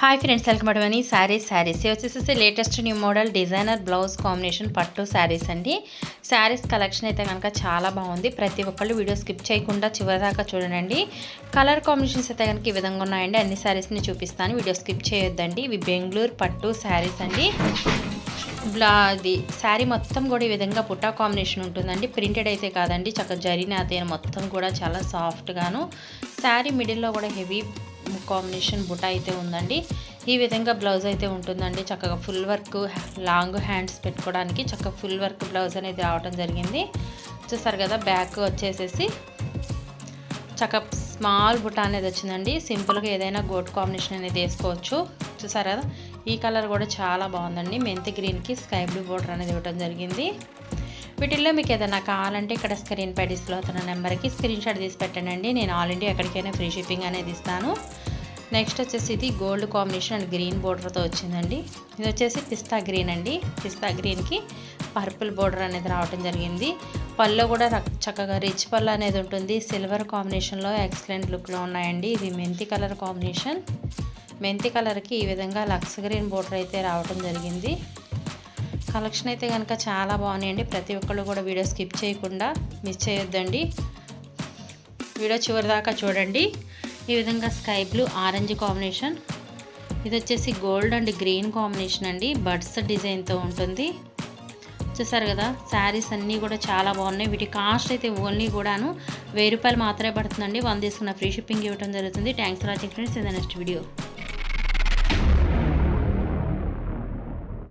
Hi friends welcome అటువంటి శారీస్ శారీస్ వచ్చేసి latest new model designer blouse combination పట్టు శారీస్ అండి. శారీస్ కలెక్షన్ అయితే కనుక చాలా బాగుంది. ప్రతి ఒక్కళ్ళు వీడియో స్కిప్ చేయకుండా చివరిదాకా చూడండి. కలర్ కాంబినేషన్స్ అయితే కనుక ఈ విధంగా ఉన్నాయండి. అన్ని శారీస్ని చూపిస్తాను. వీడియో స్కిప్ చేయొద్దండి. ఇవి బెంగళూరు పట్టు శారీస్ అండి. బ్లా అది శారీ మొత్తం కూడా ఈ విధంగా పుట్టా కాంబినేషన్ ఉంటుందండి. ప్రింటెడ్ అయితే కాదండి. చక్కగా జరిగిన అదే మొత్తం కూడా చాలా సాఫ్ట్గాను శారీ మిడిల్లో కూడా హెవీ కాంబినేషన్ బుట్ట అయితే ఉందండి. ఈ విధంగా బ్లౌజ్ అయితే ఉంటుందండి. చక్కగా ఫుల్ వర్క్ లాంగ్ హ్యాండ్స్ పెట్టుకోవడానికి చక్కగా ఫుల్ వర్క్ బ్లౌజ్ అనేది రావడం జరిగింది. చూసారు కదా బ్యాక్ వచ్చేసేసి చక్క స్మాల్ బుట్ట అనేది వచ్చిందండి. సింపుల్గా ఏదైనా గోట్ కాంబినేషన్ అనేది వేసుకోవచ్చు. చూసారు కదా ఈ కలర్ కూడా చాలా బాగుందండి. మెంతి గ్రీన్కి స్కై బ్లూ బోర్డర్ అనేది ఇవ్వడం జరిగింది. వీటిల్లో మీకు ఏదైనా కావాలంటే ఇక్కడ స్క్రీన్ పై డిస్ప్లే అవుతున్న నెంబర్కి స్క్రీన్ షాట్ తీసి పెట్టండి. నేను ఆల్ ఇండియా ఎక్కడికైనా ఫ్రీ షిప్పింగ్ అనేది ఇస్తాను. నెక్స్ట్ వచ్చేసి ఇది గోల్డ్ కాంబినేషన్ అండ్ గ్రీన్ బోర్డర్తో వచ్చిందండి. ఇది వచ్చేసి పిస్తా గ్రీన్ అండి. పిస్తా గ్రీన్కి పర్పుల్ బోర్డర్ అనేది రావడం జరిగింది. పళ్ళు కూడా చక్కగా రిచ్ పళ్ళు అనేది ఉంటుంది. సిల్వర్ కాంబినేషన్లో ఎక్సలెంట్ లుక్లో ఉన్నాయండి. ఇది మెంతి కలర్ కాంబినేషన్ మెంతి కలర్కి ఈ విధంగా లక్స్ గ్రీన్ బోర్డర్ అయితే రావడం జరిగింది. కలెక్షన్ అయితే కనుక చాలా బాగున్నాయండి. ప్రతి ఒక్కళ్ళు కూడా వీడియో స్కిప్ చేయకుండా మిస్ చేయొద్దండి. వీడియో చివరి దాకా చూడండి. ఈ విధంగా స్కై బ్లూ ఆరెంజ్ కాంబినేషన్. ఇది వచ్చేసి గోల్డ్ అండ్ గ్రీన్ కాంబినేషన్ అండి. బడ్స్ డిజైన్తో ఉంటుంది. చూసారు కదా శారీస్ అన్నీ కూడా చాలా బాగున్నాయి. వీటి కాస్ట్ అయితే ఓన్లీ కూడాను వెయ్యి రూపాయలు మాత్రమే పడుతుందండి. వన్ తీసుకున్న ఫ్రీ షిప్పింగ్ ఇవ్వడం జరుగుతుంది. Thanks for watching friends. In the next video.